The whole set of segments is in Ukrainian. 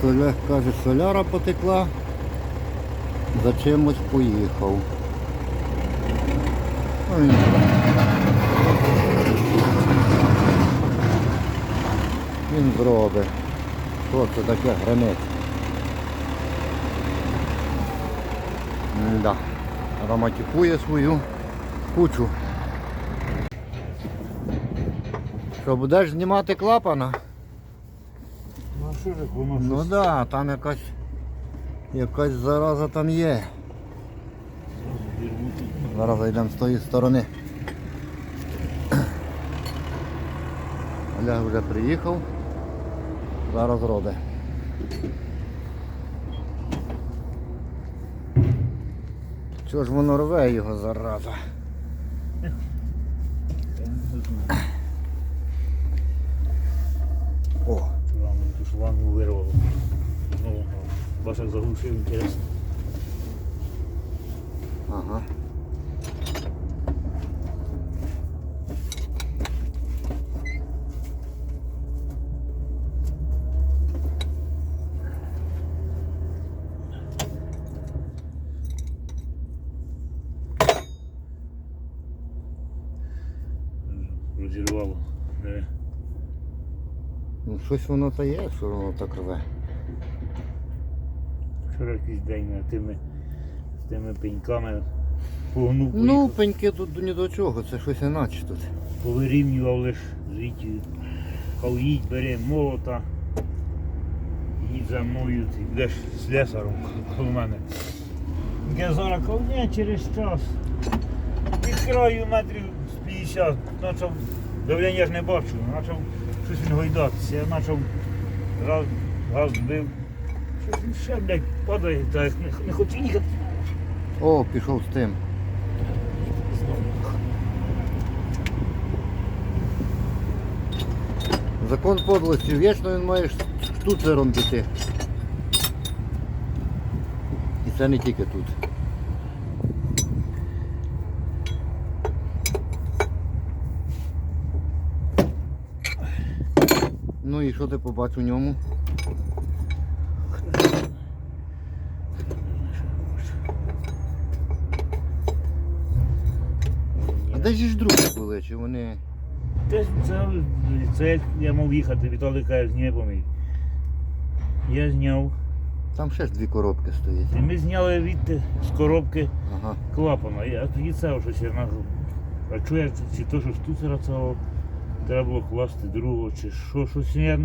То Олег каже, соляра потекла, за чимось поїхав. Ну, він зробить. Що це таке гранит? Да. Роматикує свою кучу. Що, будеш знімати клапана? Ну що ж, воно Ну щось так, да, там якась якась зараза там є. Зараз зайдемо з тої сторони. Олег вже приїхав. Зараз робить. Чого ж воно рве його зараза? Я не знаю. już little, wyrwał. Znowu, no, Baszak zagłuszył Uh huh. Щось воно та є, що воно так рве. Вчора якийсь день тими, з тими пеньками погнув, Ну, поїхав, пеньки тут ні до чого, це щось іначе тут. повирівнював лиш звідти. Кав їдь, бери молота. Їдь за мною, ти йдеш з лесаром коло мене. Я зараз ні, через час. Відкриваю метрів з 50, почав, давлення ж не бачу, почав щось він гойдатися. Я почав раз, газ збив. Щось він ще, блядь, падає, та не, не хоче їхати. О, пішов з тим. Закон подлості, вічно він має штуцером піти. І це не тільки тут. Ну і що ти побачив у ньому? А де ж другі були? Чи вони. Це, це, це я мав їхати, Віталій каже, зніми помий. Я зняв. Там ще ж дві коробки стоять. І ми зняли від з коробки Ага. клапана. Я тоді це щось я нахуй. А чує, чи то, що штуцера цього треба було класти другого, чи що, щось я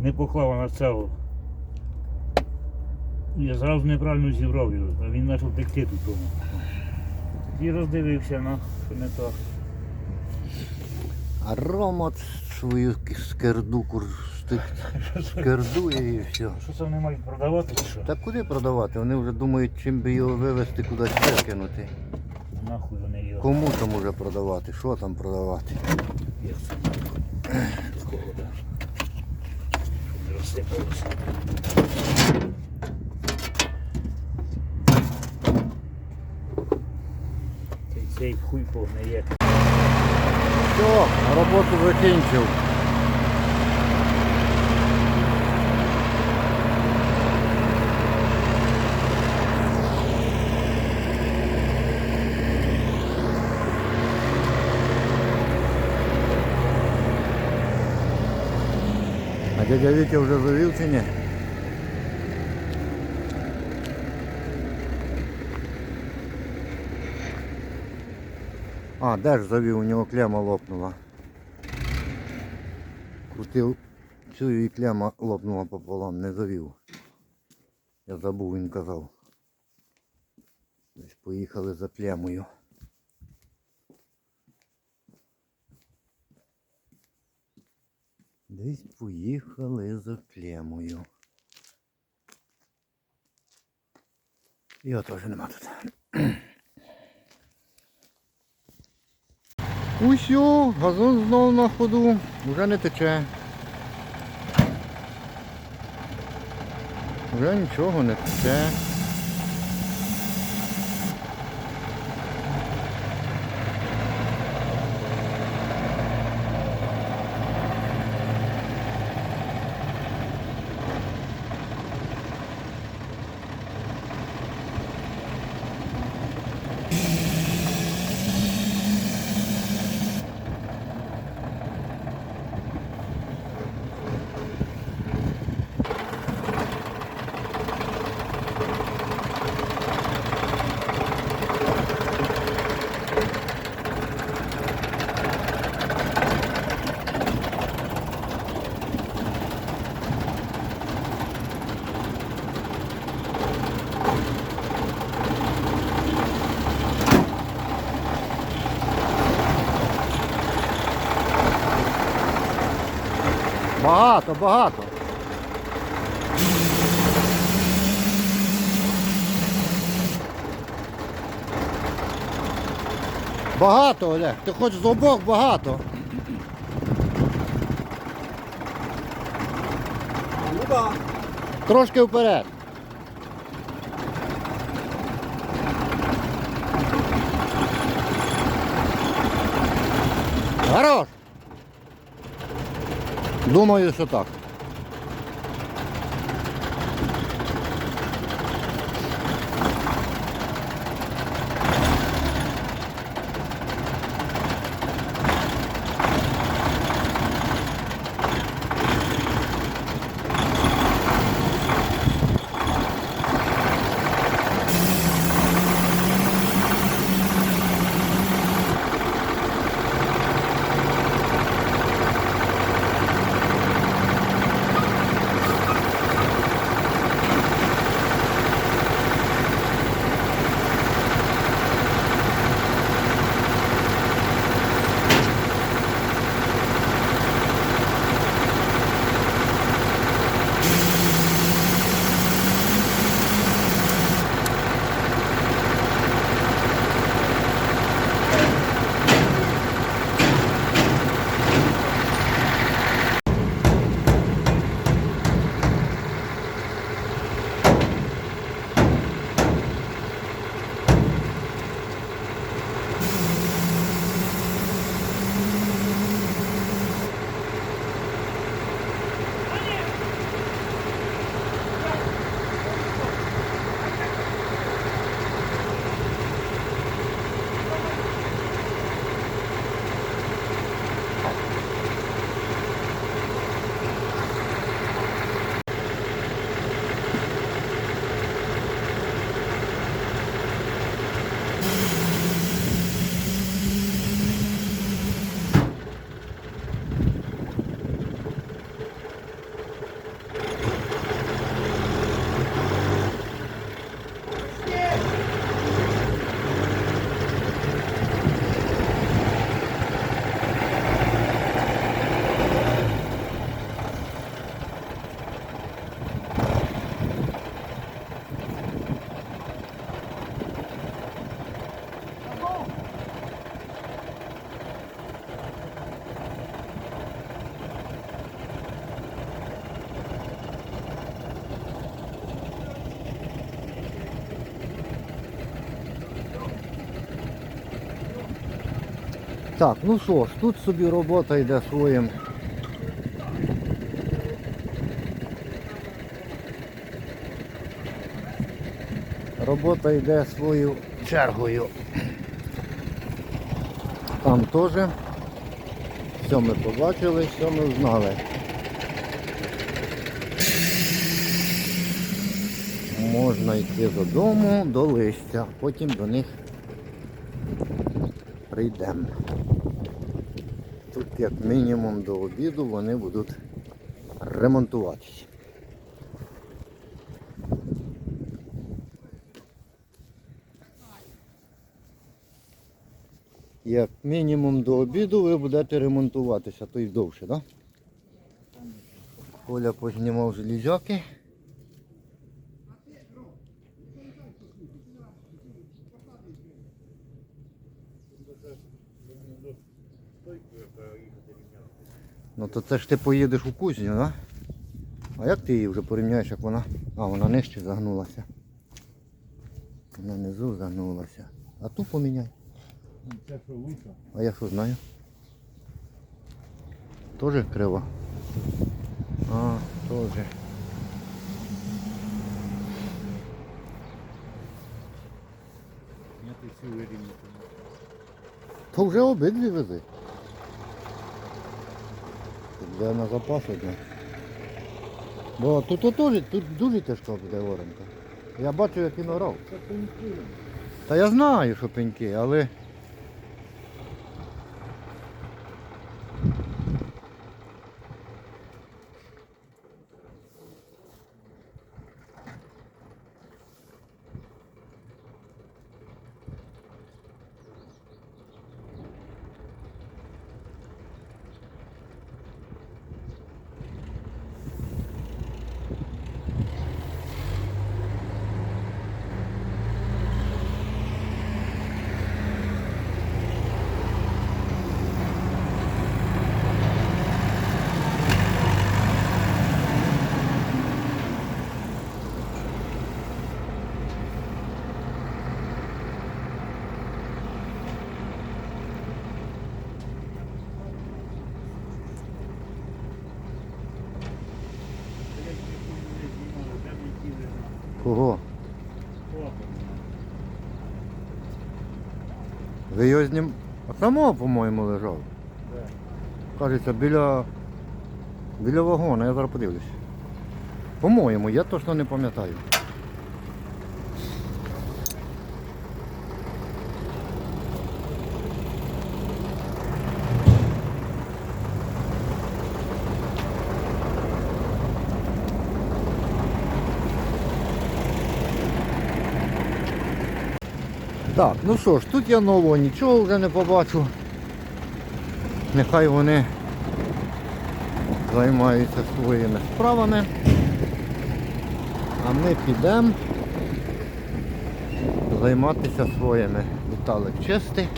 не поклав на цього. Я зразу неправильно зібрав його, а він почав текти тут тому. І роздивився на що не так. А Рома свою скерду курстик скердує і все. Що це вони мають продавати чи що? Та куди продавати? Вони вже думають, чим би його вивезти, кудись викинути. Нахуй вони його. Кому там уже продавати? Що там продавати? Як це? Холода. Щоб не хуй погниє. Все, роботу закінчив. Дядя Вітя вже завів чи? А, де ж завів, у нього клема лопнула. Крутив цю і клема лопнула пополам, не завів. Я забув, він казав. Поїхали за клемою. Десь поїхали за клемою. Його теж нема тут. Усьо, газон знов на ходу, вже не тече. Вже нічого не тече. Багато, багато. Багато, Олег. Ти хочеш з обох багато. Ну да. Трошки вперед. Хорош. Думаю, що так. Так, ну що ж, тут собі робота йде своїм. Робота йде своєю чергою. Там теж. Все ми побачили, все ми знали. Можна йти додому, до листя, потім до них прийдемо. Як мінімум до обіду вони будуть ремонтуватися. Як мінімум до обіду ви будете ремонтуватися, то й довше, так? Да? Коля познімав железяки. Ну то це ж ти поїдеш у кузню, так? Да? А як ти її вже порівняєш, як вона? А, вона нижче загнулася. Вона внизу загнулася. А ту поміняй. Це що лучше? А я що знаю? Тоже криво. А, тоже. Я ти всі вирівняти. То вже обидві вези. Вже на запас одне. Бо тут, теж, тут дуже тяжко буде оранка. Я бачу, як він орав. Це пеньки. Та я знаю, що пеньки, але Кого? Ви його знім. Самого, по-моєму, лежав. Кажеться, біля. Біля вагона, я зараз подивлюсь. По-моєму, я точно не пам'ятаю. Так, ну що ж, тут я нового нічого вже не побачу. Нехай вони займаються своїми справами. А ми підемо займатися своїми. Віталик чистий.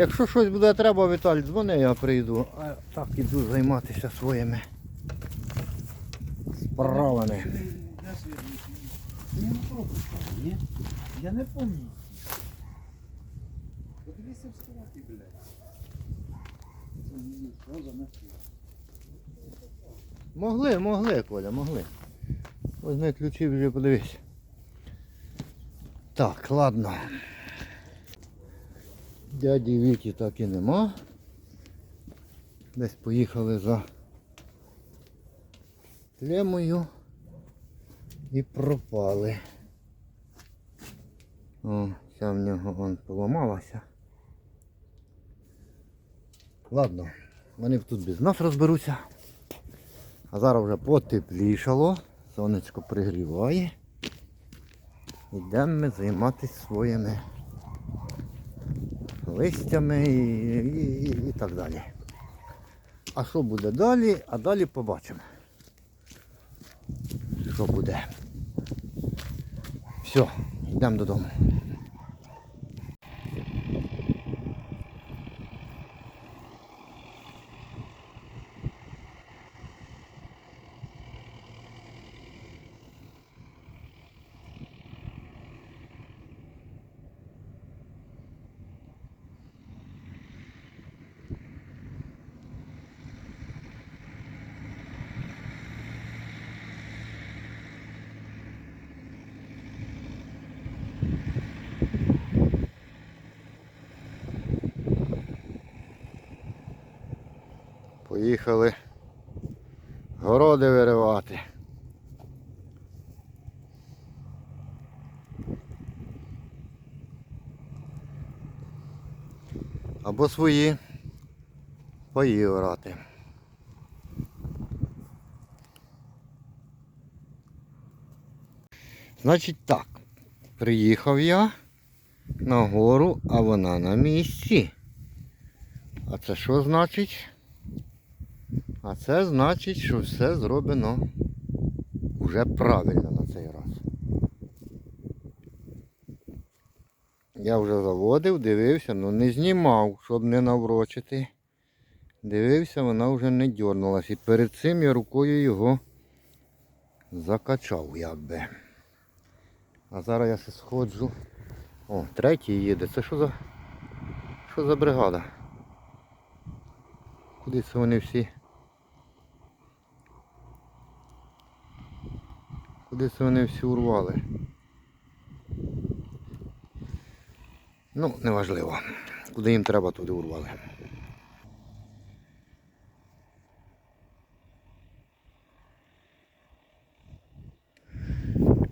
Якщо щось буде треба, Віталь, дзвони, я прийду. А так іду займатися своїми справами. Я не пам'ятаю. Подивися в не Могли, могли, Коля, могли. Возьми ключі вже подивись. Так, ладно. Дяді Віті так і нема. Десь поїхали за клемою і пропали. О, ця в нього вон поламалася. Ладно, вони тут без нас розберуться. А зараз вже потеплішало, сонечко пригріває. Йдемо ми займатися своїми листями і, і, і, так далі. А що буде далі? А далі побачимо. Що буде. Все, йдемо додому. Поїхали городи виривати. Або свої паї орати. Значить так, приїхав я на гору, а вона на місці. А це що значить? А це значить, що все зроблено вже правильно на цей раз. Я вже заводив, дивився, але не знімав, щоб не наврочити. Дивився, вона вже не дернулась. І перед цим я рукою його закачав якби. А зараз я ще сходжу. О, третій їде. Це що за. Що за бригада? Куди це вони всі? Куди це вони всі урвали? Ну, неважливо. Куди їм треба, туди урвали.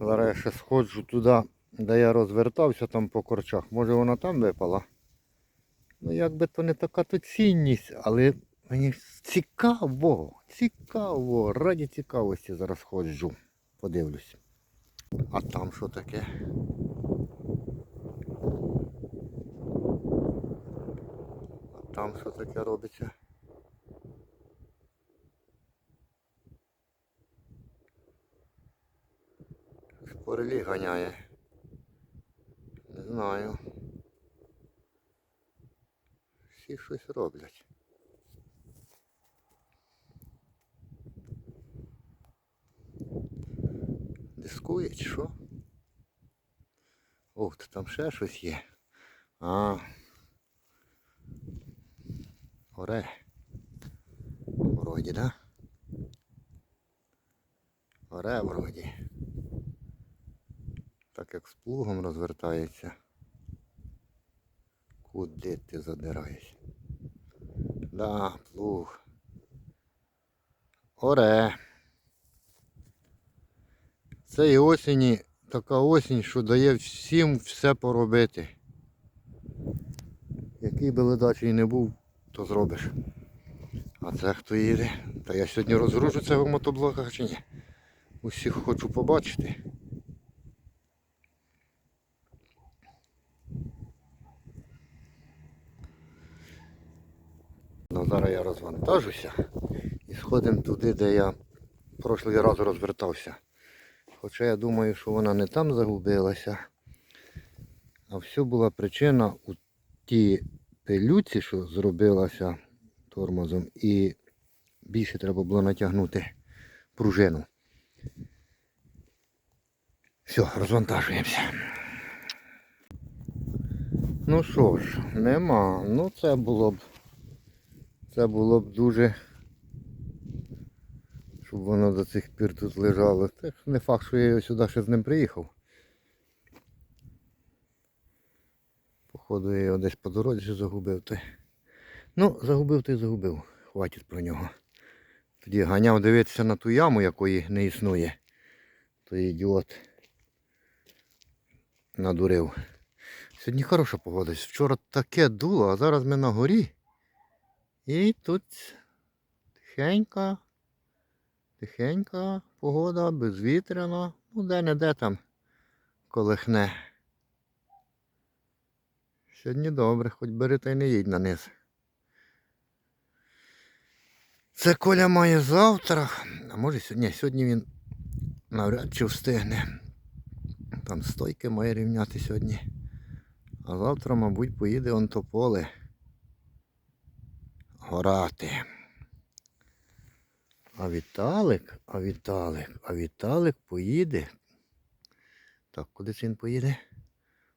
Зараз я ще сходжу туди, де я розвертався там по корчах. Може вона там випала? Ну якби то не така то цінність, але мені цікаво, цікаво, раді цікавості зараз ходжу. Подивлюсь. А там що таке? А там що таке робиться? Орлі ганяє. Не знаю. Всі щось роблять. Дискує чи що? Ох, там ще щось є. А. Оре. Вроді, да? Оре вроді. Так як з плугом розвертається. Куди ти задираєшся? Да, плуг. Оре. Цієї осені така осінь, що дає всім все поробити. Який би ледачий не був, то зробиш. А це хто їде? Та я сьогодні розгружу це в мотоблоках чи ні? Усіх хочу побачити. Ну, зараз я розвантажуся і сходимо туди, де я прошлий раз розвертався. Хоча я думаю, що вона не там загубилася. А все була причина у тій пилюці, що зробилася тормозом, і більше треба було натягнути пружину. Все, розвантажуємося. Ну що ж, нема. Ну це було б. Це було б дуже. Щоб воно до цих пір тут лежало. Це не факт, що я сюди ще з ним приїхав. Походу я його десь по дорозі загубив. Ти. Ну, загубив й загубив. Хватить про нього. Тоді ганяв дивитися на ту яму, якої не існує. Той ідіот надурив. Сьогодні хороша погода. Вчора таке дуло, а зараз ми на горі. І тут тихенька, тихенька погода, безвітряна. Ну де-не-де там колихне. Сьогодні добре, хоч бери та й не їдь на низ. Це Коля має завтра, а може сьогодні, сьогодні він навряд чи встигне. Там стойки має рівняти сьогодні. А завтра, мабуть, поїде он то поле горати. А Віталик, а Віталик, а Віталик поїде. Так, куди він поїде?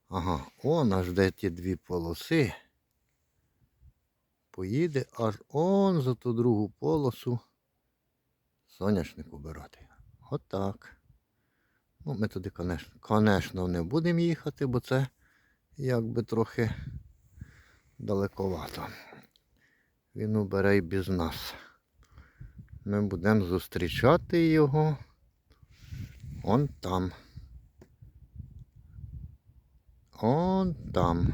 Ага, он аж де ті дві полоси. Поїде аж он за ту другу полосу соняшник убирати. Отак. Ну, ми туди, звісно, не будемо їхати, бо це якби трохи далековато. Він убере і без нас. Ми будемо зустрічати його он там. Он там.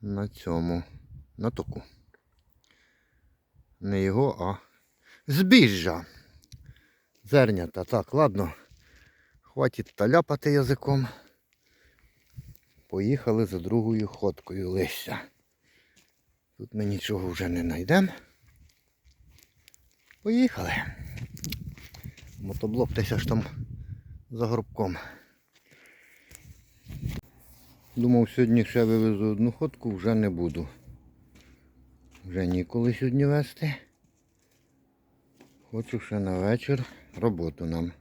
На цьому. На току. Не його, а збіжжя. Зернята. Так, ладно. Хватить таляпати язиком. Поїхали за другою ходкою листя. Тут ми нічого вже не знайдемо. Поїхали. Мотоблок десь аж там за горбком. Думав, сьогодні ще вивезу одну ходку, вже не буду. Вже ніколи сьогодні вести. Хочу ще на вечір роботу нам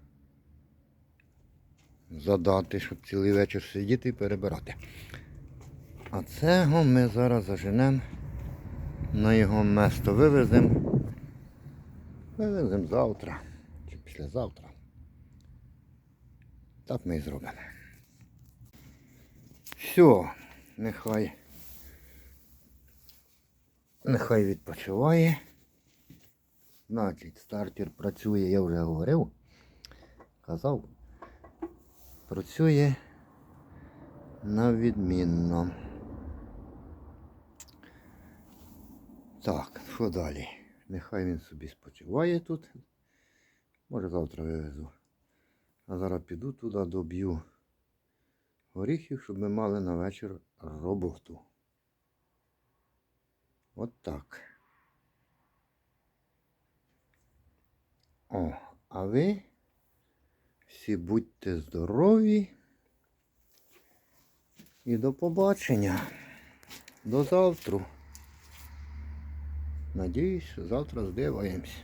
задати, щоб цілий вечір сидіти і перебирати. А цього ми зараз заженемо на його місто. Вивеземо. Вивеземо завтра чи післязавтра. Так ми і зробимо. Все, нехай. Нехай відпочиває. Значить, стартер працює, я вже говорив. Казав. Працює на відмінно. Так, що далі? Нехай він собі спочиває тут. Може завтра вивезу. А зараз піду туди, доб'ю горіхів, щоб ми мали на вечір роботу. От так. О, А ви всі будьте здорові. І до побачення. До завтра. Надіюсь, завтра здиваємось.